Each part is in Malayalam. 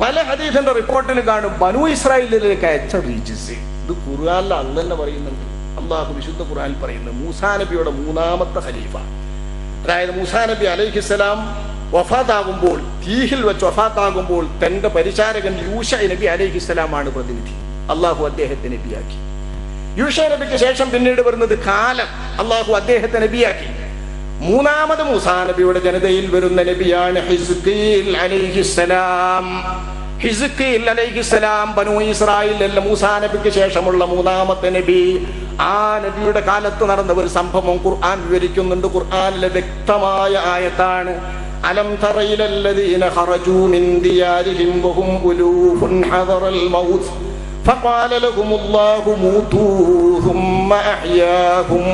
പല ഹദീഫിന്റെ റിപ്പോർട്ടിൽ കാണും ബനു ഇസ്രായേലിലേക്ക് അയച്ച റീജിസ്. ഇത് ഖുർആാനിൽ അന്ന് തന്നെ പറയുന്നുണ്ട്. അള്ളാഹു വിശുദ്ധ ഖുർആനിൽ പറയുന്നത് മൂസാ നബിയുടെ മൂന്നാമത്തെ ഖലീഫ. അതായത് മൂസാ നബി അലൈഹിസ്സലാം വഫാത്താകുമ്പോൾ തീഹിൽ വെച്ച് വഫാത്താകുമ്പോൾ തന്റെ പരിചാരകൻ യൂഷ നബി അലൈഹിസ്സലാമാണ് പ്രതിനിധി. അള്ളാഹു അദ്ദേഹത്തെ നബിയാക്കി. യൂഷ നബിക്ക് ശേഷം പിന്നീട് വരുന്നത് കാലം. അള്ളാഹു അദ്ദേഹത്തെ നബിയാക്കി. മൂന്നാമത് മൂസാ നബിയുടെ ജനതയിൽ വരുന്ന നബിയാണ് ഹിസ്കീൽ അലൈഹിസ്സലാം ഹിസ്കീൽ അലൈഹിസ്സലാം ബനു ഇസ്രായേൽ അല്ല മൂസാ നബിക്ക് ശേഷമുള്ള മൂന്നാമത്തെ നബി ആ നബിയുടെ കാലത്ത് നടന്ന ഒരു സംഭവം ഖുർആൻ വിവരിക്കുന്നുണ്ട് ഖുർആനിലെ വ്യക്തമായ ആയത്താണ് അലം തറയിലല്ലദീന ഖറജൂ മിൻ ദിയാരിഹിം വഹും ഉലൂഫുൻ ഹദറൽ മൗത്ത് فقال لهم الله موتوا ثم أحياهم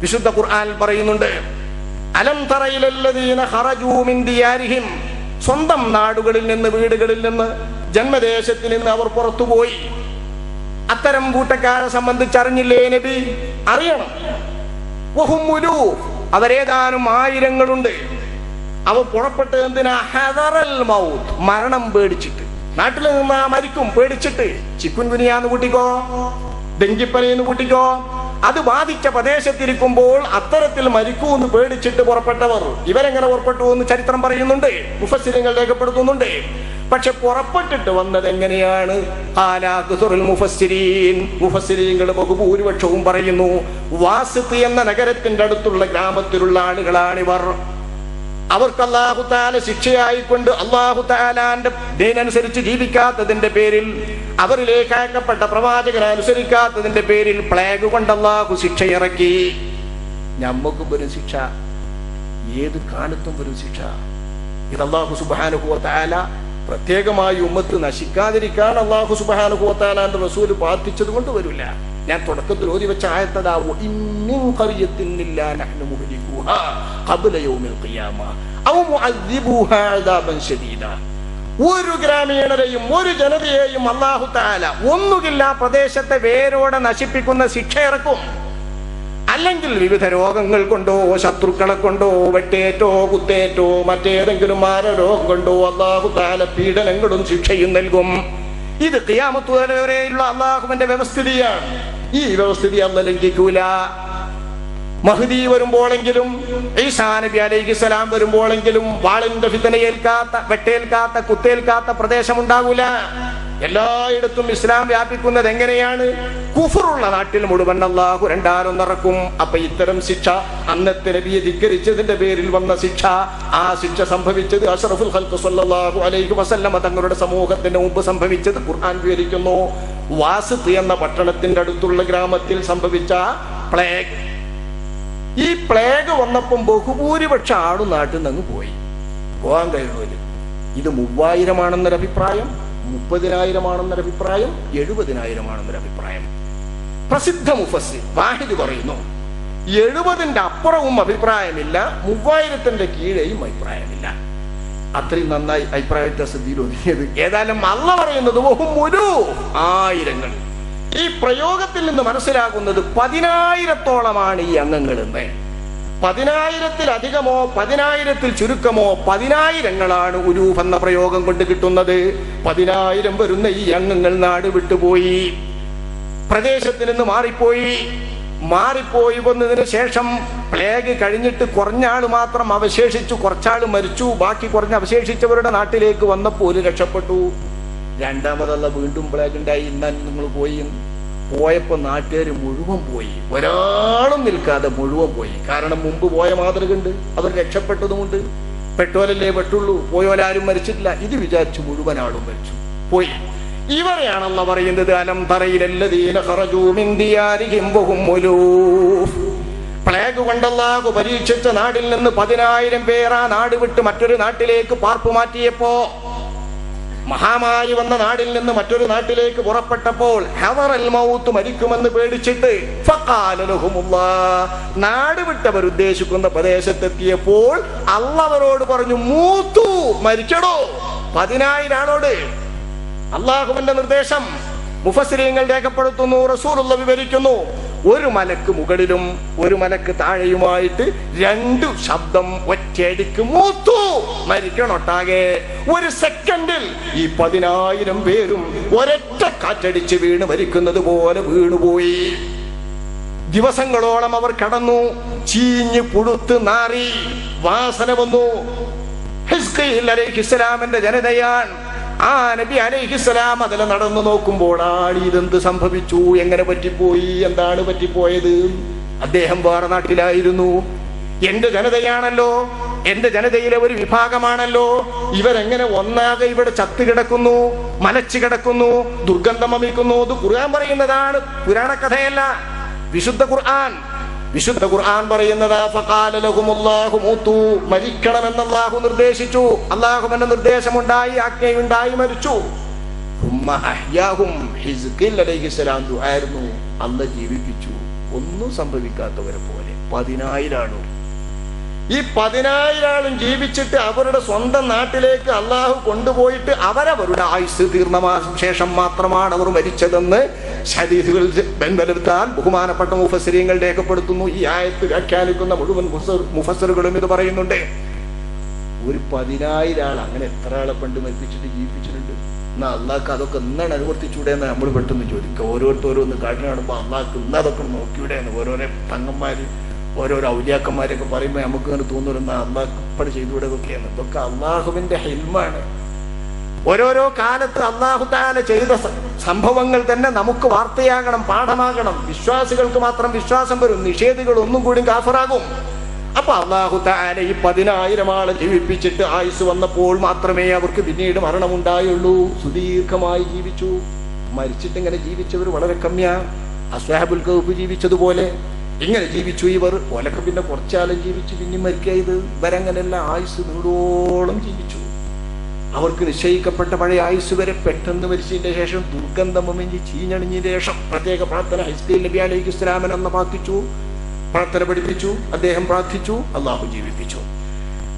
വിശുദ്ധ ഖുർആൻ പറയുന്നുണ്ട് അലം ദിയാരിഹിം. സ്വന്തം നാടുകളിൽ നിന്ന് വീടുകളിൽ നിന്ന് ജന്മദേശത്തിൽ നിന്ന് അവർ പുറത്തുപോയി അത്തരം കൂട്ടക്കാരെ സംബന്ധിച്ച് അറിഞ്ഞില്ലേ നബി? അറിയണം. അവരേതാനും ആയിരങ്ങളുണ്ട്. അവർ പുറപ്പെട്ട് എന്തിനാ? മൗത്ത്. മരണം പേടിച്ചിട്ട്. നാട്ടിൽ നിന്ന് മരിക്കും പേടിച്ചിട്ട്. ചിക്കുൻ കുനിയാന്ന് കൂട്ടിക്കോ? ഡെങ്കിപ്പനിന്ന് കൂട്ടിക്കോ? അത് ബാധിച്ച പ്രദേശത്തിരിക്കുമ്പോൾ അത്തരത്തിൽ മരിക്കൂ എന്ന് പേടിച്ചിട്ട് പുറപ്പെട്ടവർ. ഇവരെങ്ങനെ പുറപ്പെട്ടു എന്ന് ചരിത്രം പറയുന്നുണ്ട്. മുഫസ്സിരങ്ങൾ രേഖപ്പെടുത്തുന്നുണ്ട്. പക്ഷെ പുറപ്പെട്ടിട്ട് വന്നത് എങ്ങനെയാണ്? മുഫസ്സിരീങ്ങൾ ബഹുഭൂരിപക്ഷവും പറയുന്നു വാസിത്ത് എന്ന നഗരത്തിന്റെ അടുത്തുള്ള ഗ്രാമത്തിലുള്ള ആളുകളാണിവർ. അവർക്ക് അള്ളാഹു താല ശിക്ഷയായിക്കൊണ്ട് അള്ളാഹു താലാന്റെ ദീനനുസരിച്ച് ജീവിക്കാത്തതിന്റെ പേരിൽ അവരിലേക്ക് അയക്കപ്പെട്ട പ്രവാചകനെ അനുസരിക്കാത്തതിന്റെ പേരിൽ പ്ലേഗ് കൊണ്ട് അള്ളാഹു ശിക്ഷ ഇറക്കി ഞമ്മക്കും വരും ശിക്ഷ. ഏത് കാലത്തും ഒരു ശിക്ഷ. ഇത് അള്ളാഹു സുബാനുഭവ താല പ്രത്യേകമായി ഉമ്മത്ത് നശിക്കാതിരിക്കാൻ അള്ളാഹു സുബാനുഭവ താലാന്റെ റസൂൽ പ്രാർത്ഥിച്ചത് കൊണ്ട് വരില്ല. ഞാൻ തുടക്കത്തിൽ ഓതി വെച്ച ശദീദാ. ഒരു ഗ്രാമീണരെയും ഒരു ജനതയെയും അള്ളാഹു താല ഒന്നുകില്ല ആ പ്രദേശത്തെ വേരോടെ നശിപ്പിക്കുന്ന ശിക്ഷ ഇറക്കും. അല്ലെങ്കിൽ വിവിധ രോഗങ്ങൾ കൊണ്ടോ ശത്രുക്കളെ കൊണ്ടോ വെട്ടേറ്റോ കുത്തേറ്റോ മറ്റേതെങ്കിലും മാരരോഗം കൊണ്ടോ അള്ളാഹു താല പീഡനങ്ങളും ശിക്ഷയും നൽകും. ഇത് കിയാമത്തുവരെയുള്ള അള്ളാഹുവിന്റെ വ്യവസ്ഥിതിയാണ്. ഈ വ്യവസ്ഥിതി അന്ന് ലംഘിക്കൂല. മഹദി വരുമ്പോഴെങ്കിലും ഈസാ നബി അലൈഹി സ്വലാം വരുമ്പോഴെങ്കിലും വാളിന്റെ ഫിത്തനയേൽക്കാത്ത വെട്ടേൽക്കാത്ത കുത്തേൽക്കാത്ത പ്രദേശം ഉണ്ടാകൂല എല്ലായിടത്തും ഇസ്ലാം വ്യാപിക്കുന്നത് എങ്ങനെയാണ്? കുഫറുള്ള നാട്ടിൽ മുഴുവൻ അള്ളാഹു രണ്ടാലും നിറക്കും അപ്പൊ ഇത്തരം ശിക്ഷ അന്നത്തെ നബിയെ ധിക്കരിച്ചതിന്റെ പേരിൽ വന്ന ശിക്ഷ ആ ശിക്ഷ സംഭവിച്ചത് അഷറഫുൽ ഖൽഖ് സല്ലല്ലാഹു അലൈഹി വസല്ലമ തങ്ങളുടെ സമൂഹത്തിന് മുമ്പ് സംഭവിച്ചത് ഖുർആൻ വിവരിക്കുന്നു. വാസിത്ത് എന്ന പട്ടണത്തിന്റെ അടുത്തുള്ള ഗ്രാമത്തിൽ സംഭവിച്ച പ്ലേഗ് ഈ പ്ലേഗ് വന്നപ്പം ബഹുഭൂരിപക്ഷ ആളും നാട്ടിൽ നിന്ന് പോയി. പോകാൻ കഴിയുമല്ലോ ഇത് മൂവായിരമാണെന്നൊരു അഭിപ്രായം. മുപ്പതിനായിരമാണെന്നൊരു അഭിപ്രായം എഴുപതിനായിരമാണെന്നൊരു അഭിപ്രായം. പ്രസിദ്ധ മുഫസ്സി വാഹിദ് പറയുന്നു എഴുപതിന്റെ അപ്പുറവും അഭിപ്രായമില്ല മൂവായിരത്തിന്റെ കീഴെയും അഭിപ്രായമില്ല. അത്രയും നന്നായി അഭിപ്രായത്തെ വ്യത്യാസത്തിൽ ഒതുങ്ങിയത്. ഏതായാലും അല്ല പറയുന്നത് ഒരു ആയിരങ്ങൾ. ഈ പ്രയോഗത്തിൽ നിന്ന് മനസ്സിലാകുന്നത് പതിനായിരത്തോളമാണ് ഈ അംഗങ്ങൾ എന്ന് പതിനായിരത്തിലധികമോ പതിനായിരത്തിൽ ചുരുക്കമോ പതിനായിരങ്ങളാണ് ഉരൂഫ് എന്ന പ്രയോഗം കൊണ്ട് കിട്ടുന്നത്. പതിനായിരം വരുന്ന ഈ അംഗങ്ങൾ നാട് വിട്ടുപോയി. പ്രദേശത്ത് നിന്ന് മാറിപ്പോയി. മാറിപ്പോയി വന്നതിന് ശേഷം പ്ലേഗ് കഴിഞ്ഞിട്ട് കുറഞ്ഞാൾ മാത്രം അവശേഷിച്ചു കുറച്ചാൾ മരിച്ചു. ബാക്കി കുറഞ്ഞ അവശേഷിച്ചവരുടെ നാട്ടിലേക്ക് വന്നപ്പോൾ രക്ഷപ്പെട്ടു. രണ്ടാമതല്ല വീണ്ടും പ്ലേഗ് ഉണ്ടായി. ഇന്നാ നിങ്ങൾ പോയി. പോയപ്പോ നാട്ടുകാർ മുഴുവൻ പോയി. ഒരാളും നിൽക്കാതെ മുഴുവൻ പോയി. കാരണം മുമ്പ് പോയ മാതൃകയുണ്ട്. അവർ രക്ഷപ്പെട്ടതുമുണ്ട്. പെട്ടോലല്ലേ പെട്ടുള്ളൂ. പോയോലാരും മരിച്ചിട്ടില്ല. ഇത് വിചാരിച്ചു മുഴുവൻ ആളും മരിച്ചു. പോയി. ഇവരെയാണെന്ന് പറയുന്നത് അലം തറയിലല്ലതീന പ്ലേഗ് കൊണ്ടല്ലാകു പരീക്ഷിച്ച നാടിൽ നിന്ന് പതിനായിരം പേർ ആ നാട് വിട്ട് മറ്റൊരു നാട്ടിലേക്ക് പാർപ്പ് മാറ്റിയപ്പോ മഹാമാരി വന്ന നാടിൽ നിന്ന് മറ്റൊരു നാട്ടിലേക്ക് പുറപ്പെട്ടപ്പോൾ ഹവറൽ മൗത്ത് മരിക്കുമെന്ന് പേടിച്ചിട്ട്. നാട് വിട്ടവർ ഉദ്ദേശിക്കുന്ന പ്രദേശത്തെത്തിയപ്പോൾ അള്ളവരോട് പറഞ്ഞു മൂത്തു മരിക്കടോ പതിനായിരം ആളോട്. അള്ളാഹുവിന്റെ നിർദ്ദേശം മുഫസിരിയങ്ങൾ രേഖപ്പെടുത്തുന്നു റസൂലുള്ള വിവരിക്കുന്നു. ഒരു മലക്ക് മുകളിലും ഒരു മലക്ക് താഴെയുമായിട്ട് രണ്ടു ശബ്ദം ഒറ്റയടിക്ക് മൂത്തു. മരിക്കണൊട്ടാകെ ഒരു സെക്കൻഡിൽ ഈ പതിനായിരം പേരും ഒരൊറ്റ കാറ്റടിച്ച് വീണ് മരിക്കുന്നത് പോലെ വീണുപോയി. ദിവസങ്ങളോളം അവർ കടന്നു ചീഞ്ഞ് പുഴുത്ത് നാറി വാസന വന്നു. ഹിസ്കീൽ അലൈഹിസ്സലാമിന്റെ ജനതയാണ് ആ നബി അലൈഹിസ്സലാം അതിൽ നടന്നു നോക്കുമ്പോൾ നോക്കുമ്പോഴാണ് ഇതെന്ത് സംഭവിച്ചു? എങ്ങനെ പറ്റിപ്പോയി? എന്താണ് പറ്റിപ്പോയത്? അദ്ദേഹം വേറെ നാട്ടിലായിരുന്നു. എന്റെ ജനതയാണല്ലോ. എന്റെ ജനതയിലെ ഒരു വിഭാഗമാണല്ലോ. ഇവരെങ്ങനെ ഒന്നാകെ ഇവിടെ ചത്തു കിടക്കുന്നു മലച്ചു കിടക്കുന്നു ദുർഗന്ധം അമിക്കുന്നു ഇത് ഖുർആൻ പറയുന്നതാണ്. പുരാണ കഥയല്ല വിശുദ്ധ ഖുർആൻ. വിശുദ്ധ ഖുർആൻ പറയുന്നത് മരിക്കണമെന്ന് അല്ലാഹു നിർദ്ദേശിച്ചു. അല്ലാഹുവിന്റെ നിർദ്ദേശമുണ്ടായി ആജ്ഞയുണ്ടായി മരിച്ചു. അല്ല ജീവിപ്പിച്ചു. ഒന്നും സംഭവിക്കാത്തവരെ പോലെ. പതിനായിരാണു. ഈ പതിനായിരം ആളും ജീവിച്ചിട്ട് അവരുടെ സ്വന്തം നാട്ടിലേക്ക് അള്ളാഹു കൊണ്ടുപോയിട്ട് അവരവരുടെ ആയുസ് തീർന്ന ശേഷം മാത്രമാണ് അവർ മരിച്ചതെന്ന് ഹദീസുകൾ ബന്ധലെടുത്താൽ ബഹുമാനപ്പെട്ട മുഫസരിയങ്ങൾ രേഖപ്പെടുത്തുന്നു. ഈ ആയത്ത് വ്യാഖ്യാനിക്കുന്ന മുഴുവൻ മുഫസറുകളും ഇത് പറയുന്നുണ്ട്. ഒരു പതിനായിരം ആൾ അങ്ങനെ എത്ര ആളെ പണ്ട് മരിപ്പിച്ചിട്ട് ജീവിപ്പിച്ചിട്ടുണ്ട്? എന്നാ അള്ളാഹ്ക്ക് അതൊക്കെ എന്നാണ് അനുവർത്തിച്ചൂടെ എന്ന് നമ്മൾ പെട്ടെന്ന് ചോദിക്കുക. ഓരോരുത്തരോന്ന് ഒന്ന് കാട്ടിനാടുമ്പോൾ അള്ളാഹ്ക്ക് ഇന്ന് അതൊക്കെ നോക്കിയൂടെ എന്ന് ഓരോരോ തങ്ങന്മാര് ഓരോരോ ഔലിയാക്കന്മാരൊക്കെ പറയുമ്പോൾ നമുക്ക് അങ്ങനെ തോന്നുന്നു അള്ളാഹ് ഇപ്പഴ് ചെയ്തുകൂടെ ഇതൊക്കെയാണ് ഇതൊക്കെ അള്ളാഹുവിന്റെ ഹെൽമാണ്. ഓരോരോ കാലത്ത് അള്ളാഹു താല ചെയ്ത സംഭവങ്ങൾ തന്നെ നമുക്ക് വാർത്തയാകണം പാഠമാകണം. വിശ്വാസികൾക്ക് മാത്രം വിശ്വാസം വരും നിഷേധികൾ ഒന്നും കൂടി കാഫറാകും. അപ്പൊ അള്ളാഹു താല ഈ പതിനായിരം ആളെ ജീവിപ്പിച്ചിട്ട് ആയുസ് വന്നപ്പോൾ മാത്രമേ അവർക്ക് പിന്നീട് മരണമുണ്ടായുള്ളൂ. സുദീർഘമായി ജീവിച്ചു. മരിച്ചിട്ട് ഇങ്ങനെ ജീവിച്ചവർ വളരെ കമ്മിയാ. അസ്വാഹബുൽ കൗഫ് ജീവിച്ചതുപോലെ. ഇങ്ങനെ ജീവിച്ചു ഇവർ. ഓലൊക്കെ പിന്നെ കുറച്ചാലും ജീവിച്ചു പിന്നെ മരിക്കുക ഇത് ഇവരങ്ങനെയല്ല ആയുസ് നീടോളം ജീവിച്ചു. അവർക്ക് നിശ്ചയിക്കപ്പെട്ട പഴയ ആയുസ് വരെ പെട്ടെന്ന് മരിച്ചതിന്റെ ശേഷം ദുർഗന്ധം വമിഞ്ചി ചീഞ്ഞണിഞ്ഞതിന്റെ ശേഷം പ്രത്യേക പ്രാർത്ഥന ഹൈസ്കീൽ നബി അലൈഹി ഇസ്ലാമൻ എന്ന പ്രാർത്ഥിച്ചു പ്രാർത്ഥന പഠിപ്പിച്ചു അദ്ദേഹം പ്രാർത്ഥിച്ചു അള്ളാഹു ജീവിപ്പിച്ചു.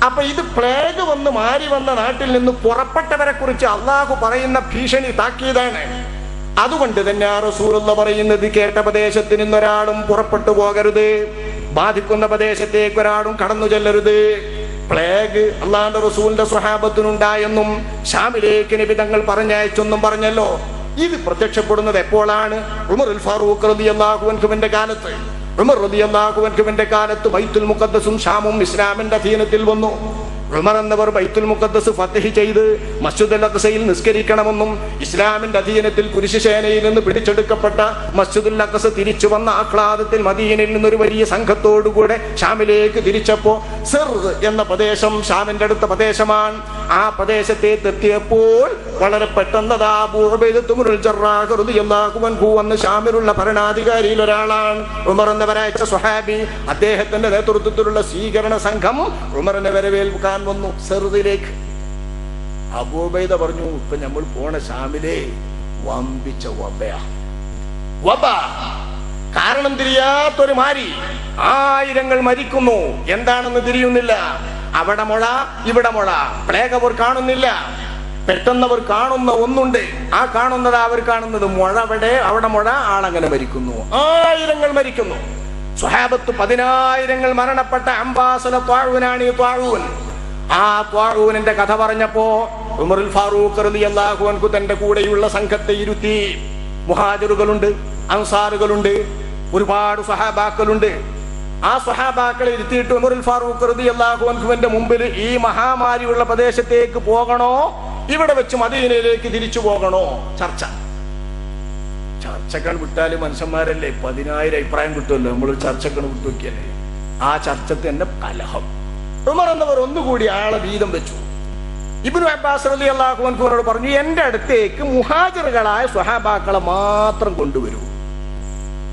അപ്പൊ ഇത് പ്ലേഗ് വന്ന് മാറി വന്ന നാട്ടിൽ നിന്ന് പുറപ്പെട്ടവരെ കുറിച്ച് അള്ളാഹു പറയുന്ന ഭീഷണി താക്കീതാണ് അതുകൊണ്ട് തന്നെ ആ റസൂലുള്ള പറയുന്നത് കേട്ട പ്രദേശത്ത് നിന്നൊരാളും പുറപ്പെട്ടു പോകരുത്. ബാധിക്കുന്ന പ്രദേശത്തേക്ക് ഒരാളും കടന്നു ചെല്ലരുത്. പ്ലേഗ് അള്ളാന്റെ റസൂലിന്റെ സ്വഹാബത്തിനുണ്ടായെന്നും ഷാമിലേക്ക് നിബിതങ്ങൾ പറഞ്ഞയച്ചെന്നും പറഞ്ഞല്ലോ. ഇത് പ്രത്യക്ഷപ്പെടുന്നത് എപ്പോഴാണ്? ഉമറുൽ ഫാറൂഖ് റതി അള്ളാഹുവൻഖുവിന്റെ കാലത്ത്. ഉമർ റതി അള്ളാഹുവൻഖുവിന്റെ കാലത്ത് ബൈത്തുൽ മുഖദ്ദസും ഷാമും ഇസ്ലാമിന്റെ അധീനത്തിൽ വന്നു. ഉമർ എന്നവർ ബൈത്തുൽ മുഖദ്ദസ് ഫത്തഹ് ചെയ്ത് മസ്ജിദുൽ അക്സയിൽ നിസ്കരിക്കണമെന്നും ഇസ്ലാമിന്റെ അധീനത്തിൽ പുരുഷസേനയിൽ നിന്ന് പിടിച്ചെടുക്കപ്പെട്ട മസ്ജിദുൽ അഖ്സ തിരിച്ചു വന്ന ആഹ്ലാദത്തിൽ മദീനയിൽ നിന്നൊരു വലിയ സംഘത്തോടുകൂടെ ഷാമിലേക്ക് തിരിച്ചപ്പോ സിർ എന്ന പ്രദേശം ഷാമിന്റെ അടുത്ത പ്രദേശമാണ്. ആ പ്രദേശത്തെ എത്തിയപ്പോൾ വളരെ പെട്ടെന്നതാ വന്ന് ഷാമിലുള്ള ഭരണാധികാരിയിൽ ഒരാളാണ്. ഉമർ എന്നവരയച്ച സ്വഹാബി അദ്ദേഹത്തിന്റെ നേതൃത്വത്തിലുള്ള സ്വീകരണ സംഘം ഉമറിനെ വരവേൽക്കാൻ വന്നു സെറുദിലേക്ക് അബൂബൈദ പറഞ്ഞു ഇപ്പൊ നമ്മൾ പോണ ഷാമിലെ വമ്പിച്ച വബ കാരണം തിരിയാത്തൊരു മാരി ആയിരങ്ങൾ മരിക്കുന്നു. എന്താണെന്ന് തിരിയുന്നില്ല. അവിടെ മുള ഇവിടെ മുള. പ്ലേഗ് അവർ കാണുന്നില്ല. പെട്ടെന്നവർ കാണുന്ന ഒന്നുണ്ട്. ആ കാണുന്നത് അവർ കാണുന്നത് മുഴ അവിടെ അവിടെ മുഴ ആളങ്ങനെ മരിക്കുന്നു. ആയിരങ്ങൾ മരിക്കുന്നു. സ്വഹാബത്ത് പതിനായിരങ്ങൾ മരണപ്പെട്ട അംബാസല താഴുവനാണ് ഈ ത്വാഴൂൻ ആ ത്വാഴൂനിന്റെ കഥ പറഞ്ഞപ്പോ ഉമറുൽ ഫാറൂഖ് റളിയല്ലാഹു അൻഹു തന്റെ കൂടെയുള്ള സംഘത്തെ ഇരുത്തി. മുഹാജിറുകളുണ്ട് അൻസാറുകളുണ്ട് ഒരുപാട് സഹാബാക്കളുണ്ട്. ആ സഹാബാക്കളെ ഇരുത്തിയിട്ട് ഉമറുൽ ഫാറൂഖ് റളിയല്ലാഹു അൻഹുവിന്റെ മുമ്പിൽ ഈ മഹാമാരിയുള്ള പ്രദേശത്തേക്ക് പോകണോ? ഇവിടെ വെച്ച് മദീനയിലേക്ക് തിരിച്ചു പോകണോ? ചർച്ച. ചർച്ചകൾ വിട്ടാൽ മനുഷ്യന്മാരല്ലേ? പതിനായിരം അഭിപ്രായം കിട്ടുമല്ലോ. നമ്മൾ ചർച്ചകൾ വിട്ടു നോക്കിയല്ലേ? ആ ചർച്ച തന്നെ കലഹം. ഉമർ എന്നവർ ഒന്നുകൂടി ആളെ വീതം വെച്ചു. ഇബ്നു അബ്ബാസ് അലി അള്ളാഹു അൻഹുവിനോട് പറഞ്ഞു എന്റെ അടുത്തേക്ക് മുഹാജറുകളായ സ്വഹാബാക്കളെ മാത്രം കൊണ്ടുവരൂ.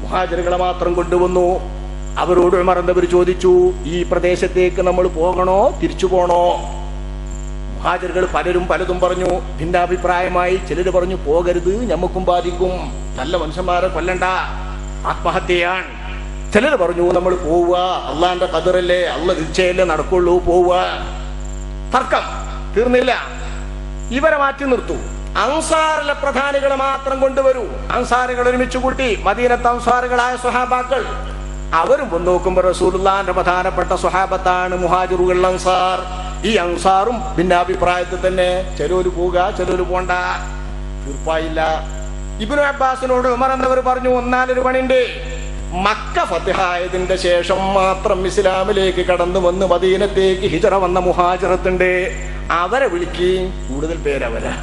മുഹാജറുകളെ മാത്രം കൊണ്ടുവന്നു. അവരോട് ഉമർ എന്നവർ ചോദിച്ചു ഈ പ്രദേശത്തേക്ക് നമ്മൾ പോകണോ? തിരിച്ചു പോണോ? മുഹാജറുകൾ പലരും പലതും പറഞ്ഞു. ഭിന്നാഭിപ്രായമായി ചിലർ പറഞ്ഞു പോകരുത് ഞമ്മക്കും ബാധിക്കും. നല്ല മനുഷ്യന്മാരെ കൊല്ലണ്ട. ആത്മഹത്യയാണ്. ചിലര് പറഞ്ഞു നമ്മൾ പോവുക. അള്ളാന്റെ കതിറല്ലേ അള്ള തിരിച്ചയല്ലേ നടക്കുള്ളൂ പോവുക. തർക്കം. തീർന്നില്ല. ഇവരെ മാറ്റി നിർത്തൂ. അൻസാറിലെ പ്രധാനികളെ മാത്രം കൊണ്ടുവരൂ. അൻസാറുകൾ ഒരുമിച്ച് കൂട്ടി മദീനത്ത് അൻസാറുകളായ സ്വഹാബാക്കൾ. അവരും ഒന്ന് നോക്കുമ്പോൾ റസൂലുള്ളാന്റെ പ്രധാനപ്പെട്ട സ്വഹാബത്താണ് മുഹാജിറുകൾ അൻസാർ. ഈ അൻസാറും ഭിന്നാഭിപ്രായത്തിൽ തന്നെ ചിലര് പോവുക ചിലര് പോണ്ട. തീർപ്പായില്ല. ഇബിനു അബ്ബാസിനോട് ഉമർ എന്നവർ പറഞ്ഞു ഒന്നാലൊരു പണിണ്ട് മക്ക ഫത്തിഹായതിന്റെ ശേഷം മാത്രം ഇസ്ലാമിലേക്ക് കടന്നു വന്ന് മദീനത്തേക്ക് ഹിജറ വന്ന മുഹാജിറത്തുണ്ട്. അവരെ വിളിക്കുകയും കൂടുതൽ പേരവരാ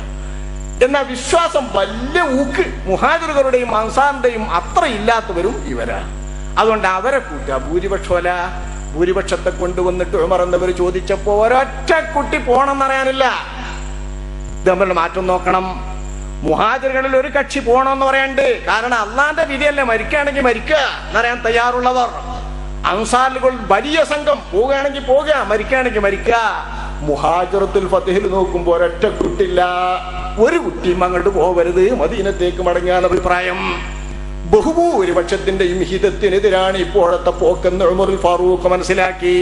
എന്നാ വിശ്വാസം വലിയ ഊക്ക്. മുഹാജിറുകളുടെയും അൻസാറിന്റെയും അത്ര ഇല്ലാത്തവരും ഇവരാ. അതുകൊണ്ട് അവരെ കൂട്ടുക. ഭൂരിപക്ഷമല്ല ഭൂരിപക്ഷത്തെ കൊണ്ടുവന്നിട്ട് ഉമർ എന്നവർ ചോദിച്ചപ്പോ ഒരൊറ്റ കുട്ടി പോണെന്നറിയാനില്ല. ഇത് തമ്മിലുള്ള മാറ്റം നോക്കണം. മുഹാജിറുകളിൽ ഒരു കക്ഷി പോകണമെന്ന് പറയണ്ട് കാരണം അള്ളാന്റെ വിധിയല്ലേ മരിക്കുകയാണെങ്കിൽ മരിക്കുക. എന്നറിയാൻ തയ്യാറുള്ളവർ. അൻസാറുകൾ വലിയ സംഘം പോവുകയാണെങ്കിൽ പോവുക മരിക്കുകയാണെങ്കിൽ മരിക്കുക. മുഹാജിറത്തുൽ ഫത്തിഹിൽ നോക്കുമ്പോൾ ഒരൊറ്റ കുട്ടില്ല ഒരു കുട്ടിയും അങ്ങോട്ട് പോകരുത് മദീനത്തേക്ക് മടങ്ങാൻ അഭിപ്രായം. ബഹുഭൂരിപക്ഷത്തിന്റെയും ഹിതത്തിനെതിരാണ് ഇപ്പോഴത്തെ പോക്കെന്ന് ഉമറുൽ ഫാറൂഖ് മനസ്സിലാക്കി.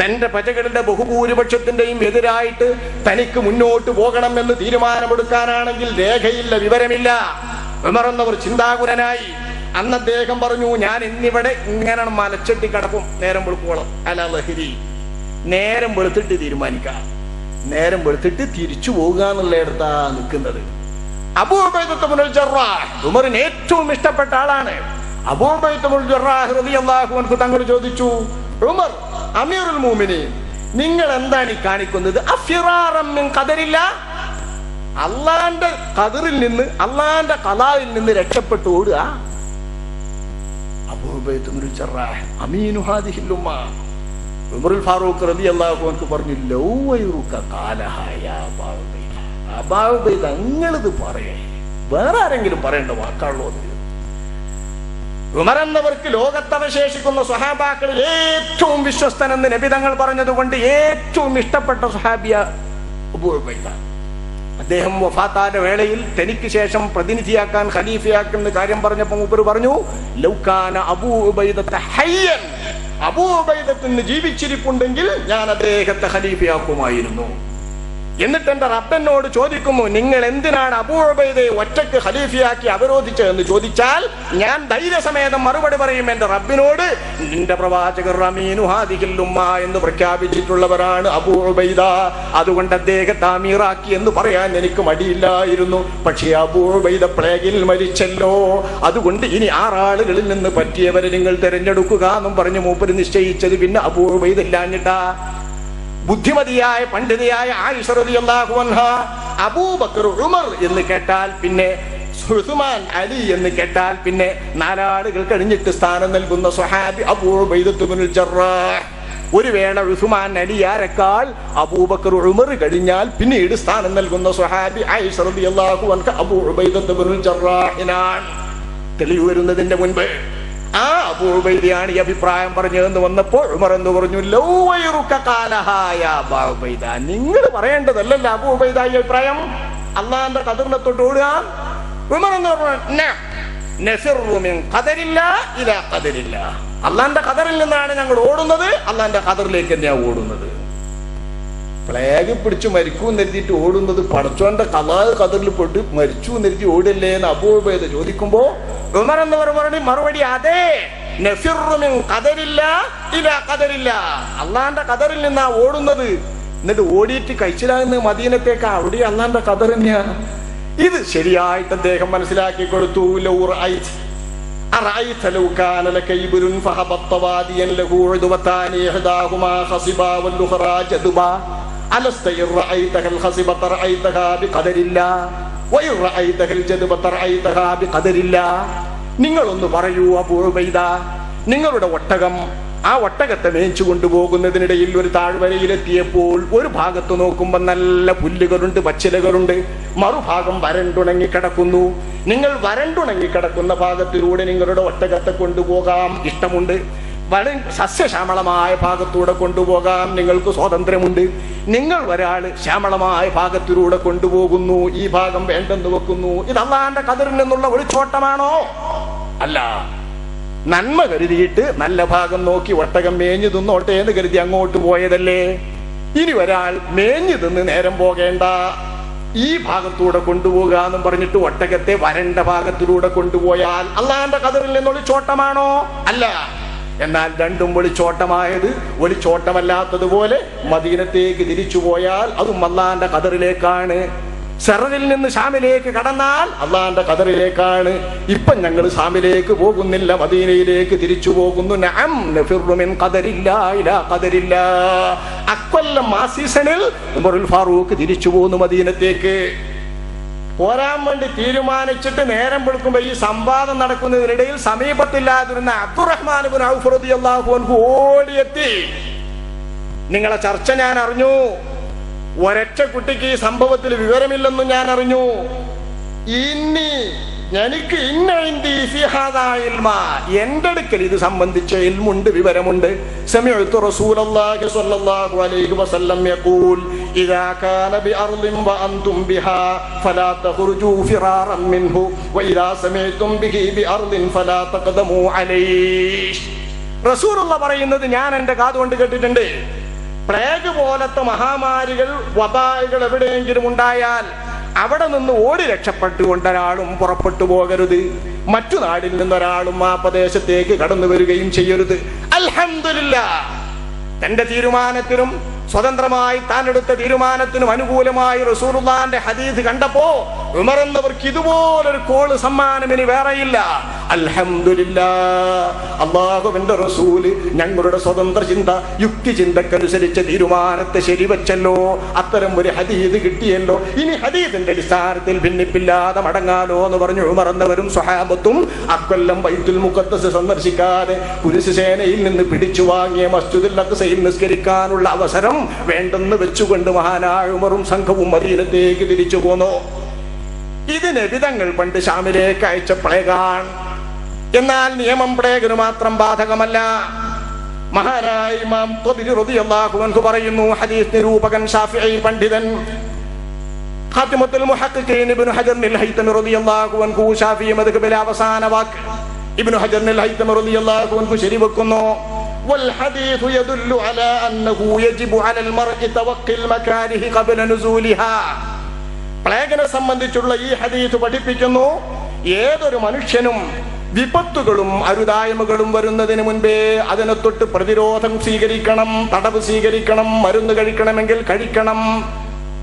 തന്റെ പ്രജകളുടെ ബഹുഭൂരിപക്ഷത്തിന്റെയും എതിരായിട്ട് തനിക്ക് മുന്നോട്ട് പോകണം എന്ന് തീരുമാനമെടുക്കാനാണെങ്കിൽ രേഖയില്ല വിവരമില്ല. വിമറന്നവർ ചിന്താകുലനായി അന്ന് അദ്ദേഹം പറഞ്ഞു ഞാൻ ഇന്നിവിടെ ഇങ്ങനെ മലച്ചെട്ടി കടപ്പും നേരം വെളുക്കോളം അല്ല ലഹരി. നേരം വെളുത്തിട്ട് തീരുമാനിക്കാം. നേരം വെളുത്തിട്ട് തിരിച്ചു പോകുക എന്നുള്ളയിടത്താ നിൽക്കുന്നത്. ഉമറിന് ഏറ്റവും ഇഷ്ടപ്പെട്ട ആളാണ്. അൻഹു തങ്ങൾ ചോദിച്ചു ഉമർ അമീറുൽ മൂമിനീൻ നിങ്ങൾ എന്താണ് ഈ കാണിക്കുന്നത്? ഖദരില്ല അള്ളാന്റെ കതിറിൽ നിന്ന് അള്ളാന്റെ കലാവിൽ നിന്ന് രക്ഷപ്പെട്ടു ഓടുക. ഫാറൂഖ് പറഞ്ഞു പറയേ. വേറെ ആരെങ്കിലും പറയേണ്ട വാക്കാണല്ലോ ഉമർ എന്നവർക്ക് ലോകത്തവശേഷിക്കുന്ന സ്വഹാബാക്കളിൽ ഏറ്റവും വിശ്വസ്തൻ എന്ന് നബിതങ്ങൾ പറഞ്ഞതുകൊണ്ട് ഏറ്റവും ഇഷ്ടപ്പെട്ട സുഹാബിയ അദ്ദേഹം വഫാത്താന്റെ വേളയിൽ തനിക്ക് ശേഷം പ്രതിനിധിയാക്കാൻ ഖലീഫയാക്കുന്ന കാര്യം പറഞ്ഞപ്പോൾ ഉപര് പറഞ്ഞു ലൗകാന അബൂ ഹയ്യൻ അബൂ ജീവിച്ചിരിപ്പുണ്ടെങ്കിൽ ഞാൻ അദ്ദേഹത്തെ ഖലീഫയാക്കുമായിരുന്നു. എന്നിട്ട് എന്റെ റബ്ബനോട് ചോദിക്കുന്നു നിങ്ങൾ എന്തിനാണ് അബൂബൈദയെ ഒറ്റയ്ക്ക് ഖലീഫയാക്കി അവരോധിച്ചതെന്ന് ചോദിച്ചാൽ ഞാൻ ധൈര്യസമേതം മറുപടി പറയും എന്റെ റബ്ബിനോട് നിന്റെ പ്രവാചകർ റമീനു ഹാദിഹില്ലുമ്മ എന്ന് പ്രഖ്യാപിച്ചിട്ടുള്ളവരാണ് അബൂബൈദ അതുകൊണ്ട് അദ്ദേഹത്തെ അമീറാക്കി എന്ന് പറയാൻ എനിക്ക് മടിയില്ലായിരുന്നു. പക്ഷേ അബൂബൈദ പ്ലേഗിൽ മരിച്ചല്ലോ. അതുകൊണ്ട് ഇനി ആറാളുകളിൽ നിന്ന് പറ്റിയവരെ നിങ്ങൾ തിരഞ്ഞെടുക്കുക എന്നും പറഞ്ഞ് മൂപ്പര് നിശ്ചയിച്ചത് പിന്നെ അബൂബൈദ ഇല്ലാഞ്ഞിട്ടാ. ബുദ്ധിമതിയായ പണ്ഡിതയായ അബൂബക്കർ ഉമർ എന്ന് കേട്ടാൽ പിന്നെ അലി എന്ന് കേട്ടാൽ പിന്നെ നാലാളുകൾ കഴിഞ്ഞിട്ട് സ്ഥാനം നൽകുന്ന സുഹാബി അബൂബൈദത്തുബ്നുൽ ഒരു വേണ ഉസുമാൻ അലി ആരെക്കാൾ അബൂബക്കർ ഉമർ കഴിഞ്ഞാൽ പിന്നീട് സ്ഥാനം നൽകുന്ന സുഹാബി ആയിഷ റളിയല്ലാഹു ജറാഹിനാണ് തെളിവ് വരുന്നതിന്റെ മുൻപ് ആ അബൂബൈദയാണ് ഈ അഭിപ്രായം പറഞ്ഞതെന്ന് വന്നപ്പോൾ ഉമർ എന്ന് പറഞ്ഞു നിങ്ങൾ പറയേണ്ടതല്ലല്ലോ അബൂബൈദ ഈ അഭിപ്രായം. അള്ളാന്റെ കതിറിനെ തൊട്ട് ഓടുക. ഉമർ എന്ന് പറഞ്ഞു "ന, നഫിറു മിൻ ഖദരില്ല ഇലാ ഖദരില്ല. അള്ളാന്റെ കതറിൽ നിന്നാണ് ഞങ്ങൾ ഓടുന്നത്. അള്ളാന്റെ കതറിലേക്ക് തന്നെയാണ് ഓടുന്നത്. പ്ലേഗ് പിടിച്ച് മരിക്കൂ എന്നരുതിയിട്ട് ഓടുന്നത് പടച്ചോന്റെ കലാ കതറിൽ പെട്ട് മരിച്ചു നിരുത്തി ഓടില്ലേ എന്ന് അബൂബൈദ ചോദിക്കുമ്പോ ഉമർ എന്ന് പറഞ്ഞ മറുപടി അതെ. കതരില്ല ഇല്ല കതരില്ല അള്ളാന്റെ കതറിൽ നിന്നാ ഓടുന്നത്. എന്നിട്ട് ഓടിയിട്ട് കഴിച്ചിലാകുന്ന മദീനത്തേക്ക് അവിടെ അള്ളാന്റെ കതർ തന്നെയാ ഇത് ശരിയായിട്ട് അദ്ദേഹം മനസ്സിലാക്കി കൊടുത്തു. അലസ്തയിർ നിങ്ങളൊന്ന് പറയൂ അബൂബൈദ നിങ്ങളുടെ ഒട്ടകം ആ ഒട്ടകത്തെ മേയിച്ചു കൊണ്ടുപോകുന്നതിനിടയിൽ ഒരു താഴ്വരയിലെത്തിയപ്പോൾ ഒരു ഭാഗത്ത് നോക്കുമ്പോൾ നല്ല പുല്ലുകളുണ്ട് പച്ചിലകളുണ്ട്. മറുഭാഗം വരണ്ടുണങ്ങി കിടക്കുന്നു. നിങ്ങൾ വരണ്ടുണങ്ങി കിടക്കുന്ന ഭാഗത്തിലൂടെ നിങ്ങളുടെ ഒട്ടകത്തെ കൊണ്ടുപോകാം. ഇഷ്ടമുണ്ട്. വര സസ്യശ്യാമളമായ ഭാഗത്തൂടെ കൊണ്ടുപോകാം. നിങ്ങൾക്ക് സ്വാതന്ത്ര്യമുണ്ട്. നിങ്ങൾ ഒരാൾ ശ്യാമളമായ ഭാഗത്തിലൂടെ കൊണ്ടുപോകുന്നു. ഈ ഭാഗം വേണ്ടെന്ന് വെക്കുന്നു. ഇത് അള്ളാന്റെ കതിറിൽ നിന്നുള്ള ഒളിച്ചോട്ടമാണോ? അല്ല. നന്മ കരുതിയിട്ട് നല്ല ഭാഗം നോക്കി ഒട്ടകം മേഞ്ഞു തിന്നോട്ടെ എന്ന് കരുതി അങ്ങോട്ട് പോയതല്ലേ? ഇനി ഒരാൾ മേഞ്ഞു തിന്ന് നേരം പോകേണ്ട. ഈ ഭാഗത്തൂടെ കൊണ്ടുപോകുക എന്നും പറഞ്ഞിട്ട് ഒട്ടകത്തെ വരണ്ട ഭാഗത്തിലൂടെ കൊണ്ടുപോയാൽ അള്ളാന്റെ കതിരിൽ നിന്നുള്ള ചോട്ടമാണോ അല്ല. എന്നാൽ രണ്ടും ഒളിച്ചോട്ടമായത് ഒളിച്ചോട്ടമല്ലാത്തതുപോലെ മദീനത്തേക്ക് തിരിച്ചു പോയാൽ അതും അള്ളാന്റെ കതറിലേക്കാണ് സെററിൽ നിന്ന് ഷാമിലേക്ക് കടന്നാൽ അള്ളാന്റെ കതറിലേക്കാണ് ഇപ്പൊ ഞങ്ങൾ ഷാമിലേക്ക് പോകുന്നില്ല മദീനയിലേക്ക് തിരിച്ചു പോകുന്നു. അക്കൊല്ലം ആ സീസണിൽ ഫാറൂഖ് തിരിച്ചു പോകുന്നു മദീനത്തേക്ക്. പോരാൻ വേണ്ടി തീരുമാനിച്ചിട്ട് നേരം വെളുക്കുമ്പോൾ ഈ സംവാദം നടക്കുന്നതിനിടയിൽ സമീപത്തില്ലാതിരുന്ന അബ്ദുറഹ്മാൻ ഓടിയെത്തി. നിങ്ങളെ ചർച്ച ഞാൻ അറിഞ്ഞു. ഒരൊറ്റ കുട്ടിക്ക് ഈ സംഭവത്തിൽ വിവരമില്ലെന്നും ഞാൻ അറിഞ്ഞു. ഇനി എനിക്ക്. എന്റെ അടുക്കൽ ഇത് സംബന്ധിച്ച ഇൽമുണ്ട് വിവരമുണ്ട്. പറയുന്നത് ഞാൻ എന്റെ കാതുകൊണ്ട് കേട്ടിട്ടുണ്ട്. പ്ലേഗ് പോലത്തെ മഹാമാരികൾ വബായികൾ എവിടെയെങ്കിലും ഉണ്ടായാൽ അവിടെ നിന്ന് ഓടി രക്ഷപ്പെട്ടുകൊണ്ട് ഒരാളും പുറപ്പെട്ടു പോകരുത്. മറ്റു നാടിൽ നിന്ന് ഒരാളും ആ പ്രദേശത്തേക്ക് കടന്നു വരികയും ചെയ്യരുത്. അലഹമില്ല തന്റെ തീരുമാനത്തിനും സ്വതന്ത്രമായി താൻ എടുത്ത തീരുമാനത്തിനും അനുകൂലമായി റസൂറുല്ലാന്റെ ഹദീദ് കണ്ടപ്പോ ഉമർ എന്നവർക്ക് ഇതുപോലൊരു കോൾ സമ്മാനം ഇനി വേറെയില്ല. അൽഹമില്ല അള്ളാഹുവിന്റെ റസൂൽ ഞങ്ങളുടെ സ്വതന്ത്ര ചിന്ത യുക്തി ചിന്തക്കനുസരിച്ച് തീരുമാനത്തെ ശരിവച്ചല്ലോ. അത്തരം ഒരു ഹദീദ് കിട്ടിയല്ലോ. ഇനി ഹദീദിന്റെ അടിസ്ഥാനത്തിൽ ഭിന്നിപ്പില്ലാതെ മടങ്ങാലോ എന്ന് പറഞ്ഞു ഉമർ എന്നവരും സ്വഹാബത്തും അക്കൊല്ലം ബൈത്തുൽ മുഖത്തസ് സന്ദർശിക്കാതെ കുരിശ് സേനയിൽ നിന്ന് പിടിച്ചു വാങ്ങിയ മസ്ജിദുൽ അക്സയിൽ നിസ്കരിക്കാനുള്ള അവസരം വേണ്ടെന്ന് വെച്ചുകൊണ്ട് മഹാനാഴുമറും സംഘവും മദീനത്തേക്ക് തിരിച്ചു പോന്നു. ഇതിന് വിധങ്ങൾ പണ്ട് ഷാമിലേക്ക് അയച്ച പ്ലേഗാൻ എന്നാൽ നിയമം പ്ലേഗിന് മാത്രം ബാധകമല്ല. മഹാനായ ഇമാം അൻഹു പറയുന്നു ഹദീസ് നിരൂപകൻ ഷാഫിഐ പണ്ഡിതൻ. ഖാത്തിമത്തുൽ മുഹഖഖീൻ ഇബ്നു ഹജർ ഹൈതമി റളിയല്ലാഹു അൻഹു ഷാഫിഈ മദ്ഹബിലെ അവസാന വാക്ക് ഇബ്നു ഹജർ ഹൈതമി റളിയല്ലാഹു അൻഹു ശരിവെക്കുന്നു. والحديث يدل على أنه يجب على المرء توقي المكاره قبل نزولها പ്ലേഗിനെ സംബന്ധിച്ചുള്ള ഈ ഹദീസ് പഠിപ്പിക്കുന്നു ഏതൊരു മനുഷ്യനും വിപത്തുകളും അരുതായ്മകളും വരുന്നതിന് മുൻപേ അതിനെ തൊട്ട് പ്രതിരോധം സ്വീകരിക്കണം തടവ് സ്വീകരിക്കണം മരുന്ന് കഴിക്കണമെങ്കിൽ കഴിക്കണം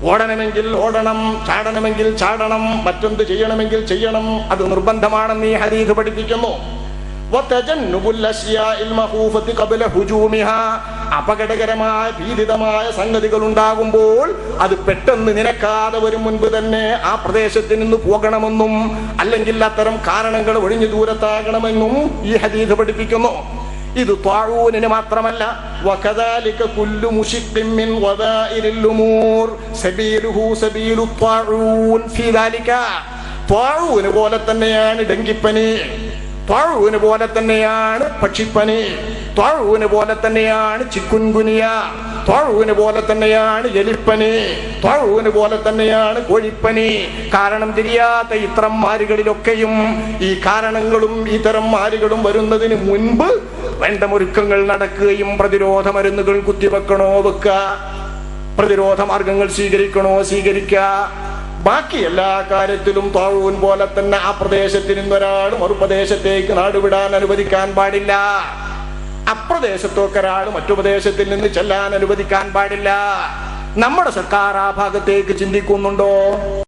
ഓടണമെങ്കിൽ ഓടണം ചാടണമെങ്കിൽ ചാടണം മറ്റെന്ത് ചെയ്യണമെങ്കിൽ ചെയ്യണം അത് നിർബന്ധമാണെന്ന് ഈ ഹദീസ് പഠിപ്പിക്കുന്നു അപകടകരമായ ഭീതിതമായ സംഗതികൾ ഉണ്ടാകുമ്പോൾ അത് പെട്ടെന്ന് നിരക്കാതെ വരും മുൻപ് തന്നെ ആ പ്രദേശത്ത് നിന്ന് പോകണമെന്നും അല്ലെങ്കിൽ അത്തരം കാരണങ്ങൾ ഒഴിഞ്ഞു ദൂരത്താകണമെന്നും ഈ ഹദീദ് പഠിപ്പിക്കുന്നു. ഇത് താഴൂനിന് മാത്രമല്ല. പോലെ തന്നെയാണ് ഡെങ്കിപ്പനി. ത്വാഴൂന് പോലെ തന്നെയാണ് പക്ഷിപ്പനി. ത്വാഴൂന് പോലെ തന്നെയാണ് ചിക്കുൻകുനിയ. ത്വാഴൂന് പോലെ തന്നെയാണ് എലിപ്പനി. ത്വാഴൂന് പോലെ തന്നെയാണ് കോഴിപ്പനി. കാരണം തിരിയാത്ത ഇത്തരം മാരുകളിലൊക്കെയും ഈ കാരണങ്ങളും ഇത്തരം മാരുകളും വരുന്നതിന് മുൻപ് വേണ്ട ഒരുക്കങ്ങൾ നടക്കുകയും പ്രതിരോധ മരുന്നുകൾ കുത്തിവെക്കണോ വെക്ക പ്രതിരോധ മാർഗങ്ങൾ സ്വീകരിക്കണോ സ്വീകരിക്കുക. ബാക്കി എല്ലാ കാര്യത്തിലും താഴൂൻ പോലെ തന്നെ ആ പ്രദേശത്തിൽ ഒരു പ്രദേശത്തേക്ക് നാടുവിടാൻ അനുവദിക്കാൻ പാടില്ല. അപ്രദേശത്തൊക്കെ ഒരാൾ മറ്റു പ്രദേശത്തിൽ നിന്ന് ചെല്ലാൻ അനുവദിക്കാൻ പാടില്ല. നമ്മുടെ സർക്കാർ ആ ഭാഗത്തേക്ക് ചിന്തിക്കുന്നുണ്ടോ?